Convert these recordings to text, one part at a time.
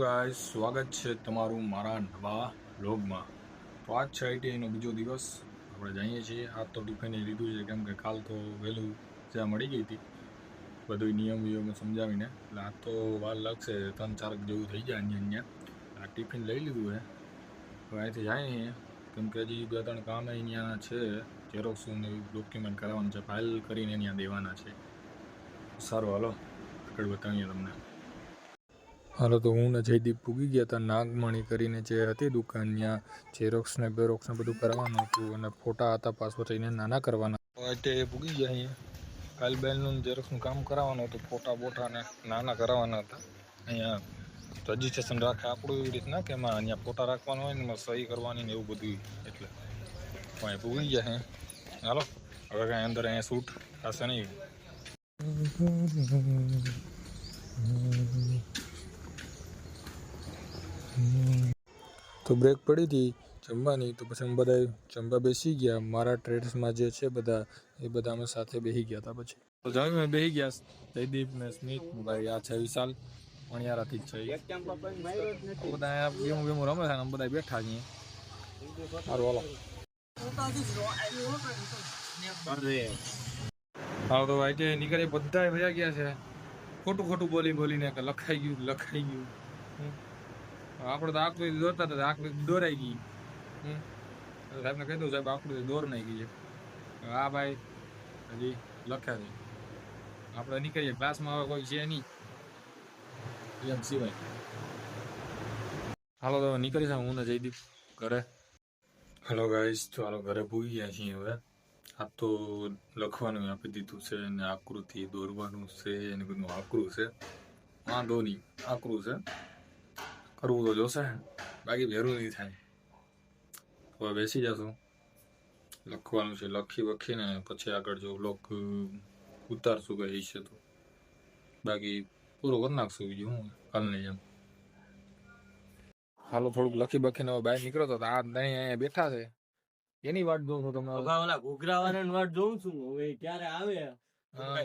Guys સ્વાગત છે તમારું મારા નવા બ્લોગમાં તો આજ છે આઈટીઆઈનો બીજો દિવસ. આપણે જઈએ છીએ આજ તો ટિફિન લીધું છે, કેમ કે કાલ તો વહેલું જ્યાં મળી ગઈ હતી. બધું નિયમ વિયમ સમજાવીને. એટલે આજ તો વાર લાગશે, ત્રણ ચાર જેવું થઈ જાય અહીંયા અહીંયા આ ટિફિન લઈ લીધું છે હવે અહીંથી જઈએ કેમ કે હજી બે ત્રણ કામ અહીંયા છે. ઝેરોક્સનું ડોક્યુમેન્ટ કરાવવાનું છે ફાઇલ કરીને અહીંયા દેવાના છે. સારું, હાલો. આગળ બતાવીએ તમને. હાલો તો હું ને જયદીપ પૂગી ગયા હતા નાગમણી કરીને જે હતી દુકાન ત્યાં ઝેરોક્સ ને બેરોક્સ ને બધું કરવાનું હતું અને ફોટા હતા પાસપોર્ટ એને નાના કરવાના. એટલે પૂગી ગયા અહીંયા. કાલ બેનનું ઝેરોક્સનું કામ કરાવવાનું હતું, ફોટા બોટા ને નાના કરાવવાના હતા. અહીંયા રજીસ્ટ્રેશન રાખે આપણું એવી રીતના કે એમાં અહીંયા ફોટા રાખવાના હોય ને એમાં સહી કરવાની ને એવું બધું એટલે. પણ અહીંયા પૂગી ગયા હે. હાલો, હવે કાંઈ અંદર અહીંયા શૂટ થશે નહીં. તો બ્રેક પડી હતી જમવાની, તો પછી અમે બધા જમવા બેસી ગયા. મારા ટ્રેડ્સમાં જે છે બધા, એ બધા અમે સાથે બેસી ગયા હતા પછી. તો જમી બેસી ગયા. જયદીપ ને સ્મિત ભાઈ આ છે વિશાલ વણિયારાથી જ છે બધા ગેમો ગેમો રમે છે અમે બધા બેઠા છીએ. સારું હાલો. હા તો ભાઈ નીકળે બધા ભયા ગયા છે. ખોટું ખોટું બોલી બોલીને લખાઈ ગયું લખાઈ ગયું. આપણે તો આકૃતિ દોરતા હતા આકૃતિ દોરાઈ ગઈ. સાહેબને કહી દઉં સાહેબ આકૃતિ દોર નાખી ગઈ છે. હા ભાઈ હજી લખે છે આપણે નીકળીએ, ક્લાસમાં હવે કોઈ છે નહીં. એમ સિવાય. હાલો તો નીકળી જાઉં હું ને જયદીપ ઘરે. હેલો ગાઈસ, તો હાલો ઘરે ભૂગી ગયા છીએ હવે. આ તો લખવાનું આપી દીધું છે અને આકૃતિ દોરવાનું છે અને બધું આકરું છે. વાંધો નહીં, આકરું છે. કરવું તો જોશે બાકી ભેરું નહીં થાય હવે બેસી જશું લખવાનું છે લખી વખીને પછી આગળ જો બ્લોક ઉતારશું કઈ છે તો બાકી પૂરો કરી નાખશું બીજું હું કાલની જેમ હાલો થોડુંક લખી બખીને હવે બહાર નીકળો તો આ નહીં અહીંયા બેઠા છે એની વાટ જોઉં છું તમને ઓલા ઘૂઘરા વાળાની વાટ જોઉં છું હવે ક્યારે આવે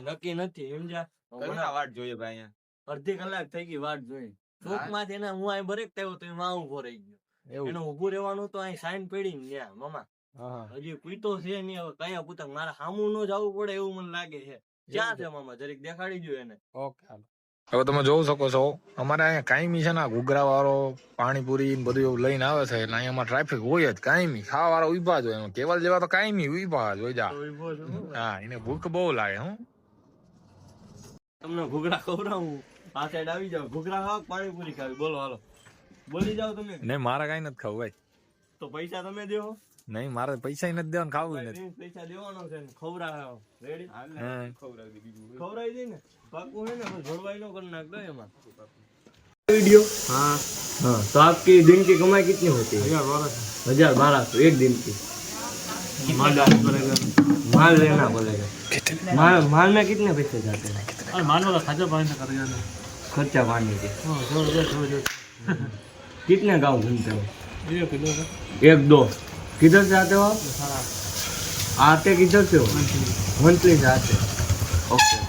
નક્કી નથી સમજ્યા વાટ જોઈએ ભાઈ અહીંયા અડધી કલાક થઈ ગઈ વાટ જોઈ માંથી એને હું અહીં બરેક થયો તો એમાં ઊભો રહી ગયો. એનું ઉભું રહેવાનું તો અહીં સાઈન પડી ને ગયા મામા. હજી પીતો છે નહીં હવે કયા પૂતા મારા સામું નો જવું પડે એવું મને લાગે છે. ક્યાં છે. મામા? જરીક દેખાડી જો એને. ઓકે હાલો. હવે તમે જોઈ શકો છો અમારે અહીંયા કાયમી છે ને ઘૂઘરા વાળો પાણીપુરી બધું એવું લઈને આવે છે એટલે અહીંયામાં ટ્રાફિક હોય જ કાયમી. ખાવા વાળા ઊભા જ હોય. કેવલ જેવા તો કાયમી ઊભા જ હોય જા. છું. હા એને ભૂખ બહુ લાગે હું. તમને ઘૂઘરા ખવડાવું? આ સાઈડ આવી જાવ ઘૂઘરા ખાવ કે પાણીપુરી ખાવી બોલો હાલો બોલી જાવ તમે નહીં મારે કાંઈ નથી ખાવું ભાઈ તો પૈસા તમે દેવો નહીં મારે પૈસા નથી દેવાનું ખાવું નથી પૈસા દેવાનો છે ને ખવડાવો રેડી હા. ખવડાવી બીજું ખવડાવી દઈ ને પાકું હે ને પણ જોડવાઈ નો કરી નાખ દો એમાં वीडियो हाँ हाँ तो आपकी दिन की कमाई कितनी होती है हजार बारह सौ एक दिन की माल माल लेना पड़ेगा माल माल में कितने पैसे जाते हैं माल वाला खर्चा पानी से कर जाना खर्चा पानी के हाँ जोर जोर जोर जोर कितने गांव घूमते हो ये किलो का एक दो किधर से आते हो आप सारा आते किधर से हो मंथली से आते ओके